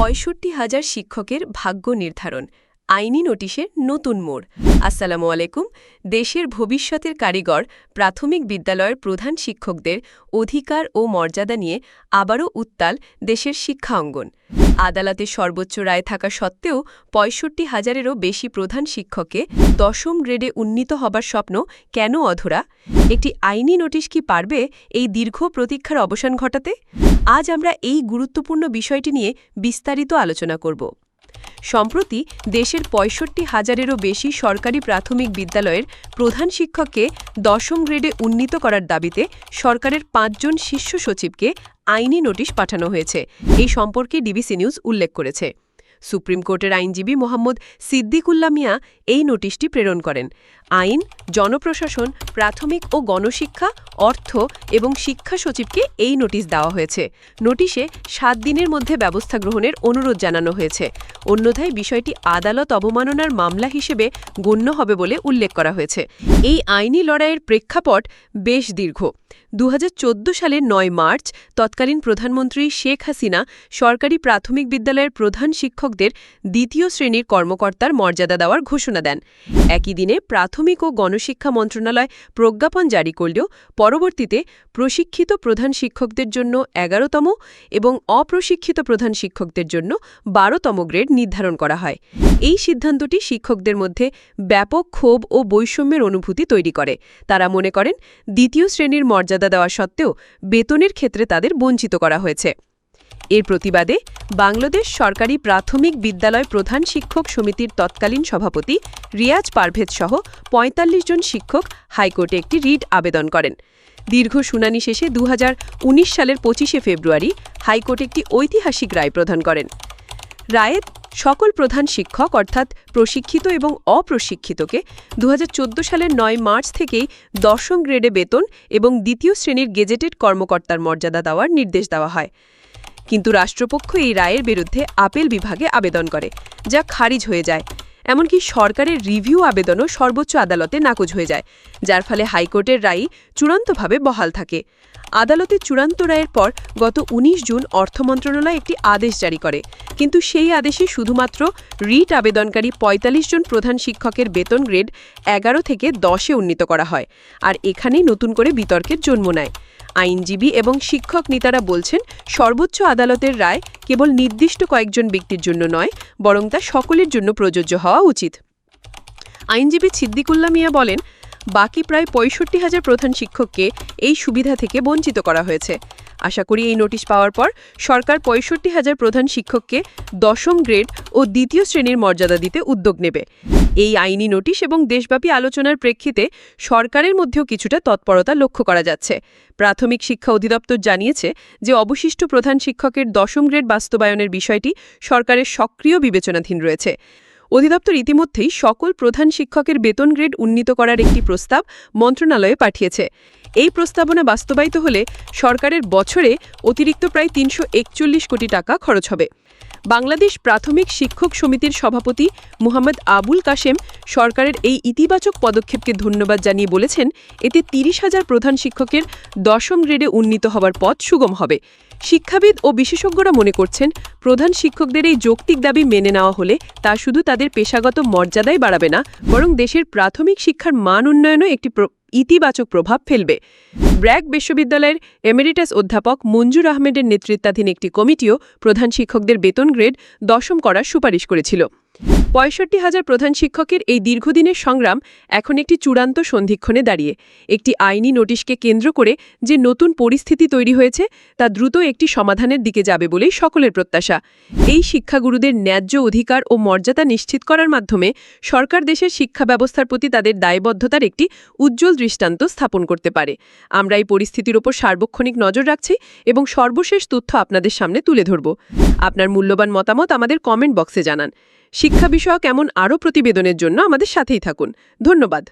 পঁয়ষট্টি হাজার শিক্ষকের ভাগ্য নির্ধারণ। আইনি নোটিশের নতুন মোড়। আসসালামু আলাইকুম। দেশের ভবিষ্যতের কারিগর, প্রাথমিক বিদ্যালয়ের প্রধান শিক্ষকদের অধিকার ও মর্যাদা নিয়ে আবারও উত্তাল দেশের শিক্ষা অঙ্গন। আদালতে সর্বোচ্চ রায় থাকা সত্ত্বেও পঁয়ষট্টি হাজারেরও বেশি প্রধান শিক্ষককে দশম গ্রেডে উন্নীত হবার স্বপ্ন কেন অধরা? একটি আইনি নোটিশ কি পারবে এই দীর্ঘ প্রতীক্ষার অবসান ঘটাতে? আজ আমরা এই গুরুত্বপূর্ণ বিষয়টি নিয়ে বিস্তারিত আলোচনা করব। সম্প্রতি দেশের পঁয়ষট্টি হাজারেরও বেশি সরকারি প্রাথমিক বিদ্যালয়ের প্রধান শিক্ষককে দশম গ্রেডে উন্নীত করার দাবিতে সরকারের পাঁচজন শীর্ষ সচিবকে আইনি নোটিশ পাঠানো হয়েছে। এই সম্পর্কে ডিবিসি নিউজ উল্লেখ করেছে। সুপ্রিম কোর্টের আইনজীবী মোহাম্মদ সিদ্দিকুল্লা মিয়া এই নোটিশটি প্রেরণ করেন। আইন, জনপ্রশাসন, প্রাথমিক ও গণশিক্ষা, অর্থ এবং শিক্ষা সচিবকে এই নোটিশ দেওয়া হয়েছে। নোটিশে সাত দিনের মধ্যে ব্যবস্থা গ্রহণের অনুরোধ জানানো হয়েছে। অন্যথায় বিষয়টি আদালত অবমাননার মামলা হিসেবে গণ্য হবে বলে উল্লেখ করা হয়েছে। এই আইনি লড়াইয়ের প্রেক্ষাপট বেশ দীর্ঘ। দু সালের নয় মার্চ তৎকালীন প্রধানমন্ত্রী শেখ হাসিনা সরকারি প্রাথমিক বিদ্যালয়ের প্রধান শিক্ষকদের দ্বিতীয় শ্রেণির কর্মকর্তার মর্যাদা দেওয়ার ঘোষণা দেন। একই দিনে প্রাথমিক ও গণশিক্ষা মন্ত্রণালয় প্রজ্ঞাপন জারি করলেও পরবর্তীতে প্রশিক্ষিত প্রধান শিক্ষকদের জন্য এগারোতম এবং অপ্রশিক্ষিত প্রধান শিক্ষকদের জন্য বারোতম গ্রেড নির্ধারণ করা হয়। এই সিদ্ধান্তটি শিক্ষকদের মধ্যে ব্যাপক ক্ষোভ ও বৈষম্যের অনুভূতি তৈরি করে। তারা মনে করেন, দ্বিতীয় শ্রেণির মর্যাদা দেওয়া সত্ত্বেও বেতনের ক্ষেত্রে তাদের বঞ্চিত করা হয়েছে। এর প্রতিবাদে বাংলাদেশ সরকারি প্রাথমিক বিদ্যালয় প্রধান শিক্ষক সমিতির তৎকালীন সভাপতি রিয়াজ পারভেজ সহ ৪৫ জন শিক্ষক হাইকোর্টে একটি রিট আবেদন করেন। দীর্ঘ শুনানি শেষে দু হাজার উনিশ সালের পঁচিশে ফেব্রুয়ারি হাইকোর্ট একটি ঐতিহাসিক রায় প্রদান করেন। রায়ে সকল প্রধান শিক্ষক অর্থাৎ প্রশিক্ষিত এবং অপ্রশিক্ষিতকে দুহাজার চোদ্দ সালের নয় মার্চ থেকেই দশম গ্রেডে বেতন এবং দ্বিতীয় শ্রেণির গেজেটেড কর্মকর্তার মর্যাদা দেওয়ার নির্দেশ দেওয়া হয়। কিন্তু রাষ্ট্রপক্ষ এই রায়ের বিরুদ্ধে আপিল বিভাগে আবেদন করে, যা খারিজ হয়ে যায়। এমনকি সরকারের রিভিউ আবেদনও সর্বোচ্চ আদালতে নাকচ হয়ে যায়, যার ফলে হাইকোর্টের রায় চূড়ান্তভাবে বহাল থাকে। আদালতে চূড়ান্ত রায়ের পর গত ১৯ জুন অর্থ মন্ত্রণালয় একটি আদেশ জারি করে, কিন্তু সেই আদেশে শুধুমাত্র রিট আবেদনকারী ৪৫ জন প্রধান শিক্ষকের বেতন গ্রেড এগারো থেকে দশে উন্নীত করা হয়, আর এখানেই নতুন করে বিতর্কের জন্ম নেয়। আইনজীবী এবং শিক্ষক নেতারা বলছেন, সর্বোচ্চ আদালতের রায় কেবল নির্দিষ্ট কয়েকজন ব্যক্তির জন্য নয়, বরং তা সকলের জন্য প্রযোজ্য হওয়া উচিত। আইনজীবী ছিদ্দিকুল্লা মিয়া বলেন বাকি প্রায় পঁয়ষট্টি হাজার প্রধান শিক্ষককে এই সুবিধা থেকে বঞ্চিত করা হয়েছে। আশা করি এই নোটিশ পাওয়ার পর সরকার পঁয়ষট্টি হাজার প্রধান শিক্ষককে দশম গ্রেড ও দ্বিতীয় শ্রেণির মর্যাদা দিতে উদ্যোগ নেবে। এই আইনি নোটিশ এবং দেশব্যাপী আলোচনার প্রেক্ষিতে সরকারের মধ্যেও কিছুটা তৎপরতা লক্ষ্য করা যাচ্ছে। প্রাথমিক শিক্ষা অধিদপ্তর জানিয়েছে যে অবশিষ্ট প্রধান শিক্ষকের দশম গ্রেড বাস্তবায়নের বিষয়টি সরকারের সক্রিয় বিবেচনাধীন রয়েছে। অধিদপ্তর ইতিমধ্যেই সকল প্রধান শিক্ষকের বেতন গ্রেড উন্নীত করার একটি প্রস্তাব মন্ত্রণালয়ে পাঠিয়েছে। এই প্রস্তাবনা বাস্তবায়িত হলে সরকারের বছরে অতিরিক্ত প্রায় তিনশো একচল্লিশ কোটি টাকা খরচ হবে। বাংলাদেশ প্রাথমিক শিক্ষক সমিতির সভাপতি মুহাম্মদ আবুল কাশেম সরকারের এই ইতিবাচক পদক্ষেপকে ধন্যবাদ জানিয়ে বলেছেন, এতে তিরিশ হাজার প্রধান শিক্ষকের দশম গ্রেডে উন্নীত হবার পথ সুগম হবে। শিক্ষাবিদ ও বিশেষজ্ঞরা মনে করছেন, প্রধান শিক্ষকদের এই যৌক্তিক দাবি মেনে নেওয়া হলে তা শুধু তাদের পেশাগত মর্যাদাই বাড়াবে না, বরং দেশের প্রাথমিক শিক্ষার মান উন্নয়নও একটি ইতিবাচক প্রভাব ফেলবে। ব্র্যাক বিশ্ববিদ্যালয়ের এমেরিটাস অধ্যাপক মঞ্জুর আহমেদের নেতৃত্বাধীন একটি কমিটিও প্রধান শিক্ষকদের বেতন গ্রেড দশম করার সুপারিশ করেছিল। পঁয়ষট্টি হাজার প্রধান শিক্ষকের এই দীর্ঘদিনের সংগ্রাম এখন একটি চূড়ান্ত সন্ধিক্ষণে দাঁড়িয়ে। একটি আইনি নোটিশকে কেন্দ্র করে যে নতুন পরিস্থিতি তৈরি হয়েছে, তা দ্রুত একটি সমাধানের দিকে যাবে বলেই সকলের প্রত্যাশা। এই শিক্ষাগুরুদের ন্যায্য অধিকার ও মর্যাদা নিশ্চিত করার মাধ্যমে সরকার দেশের শিক্ষা ব্যবস্থার প্রতি তাদের দায়বদ্ধতার একটি উজ্জ্বল দৃষ্টান্ত স্থাপন করতে পারে। আমরা এই পরিস্থিতির ওপর সার্বক্ষণিক নজর রাখছি এবং সর্বশেষ তথ্য আপনাদের সামনে তুলে ধরব। আপনার মূল্যবান মতামত আমাদের কমেন্ট বক্সে জানান। শিক্ষা বিষয়ক এমন আরও প্রতিবেদনের জন্য আমাদের সাথেই থাকুন। ধন্যবাদ।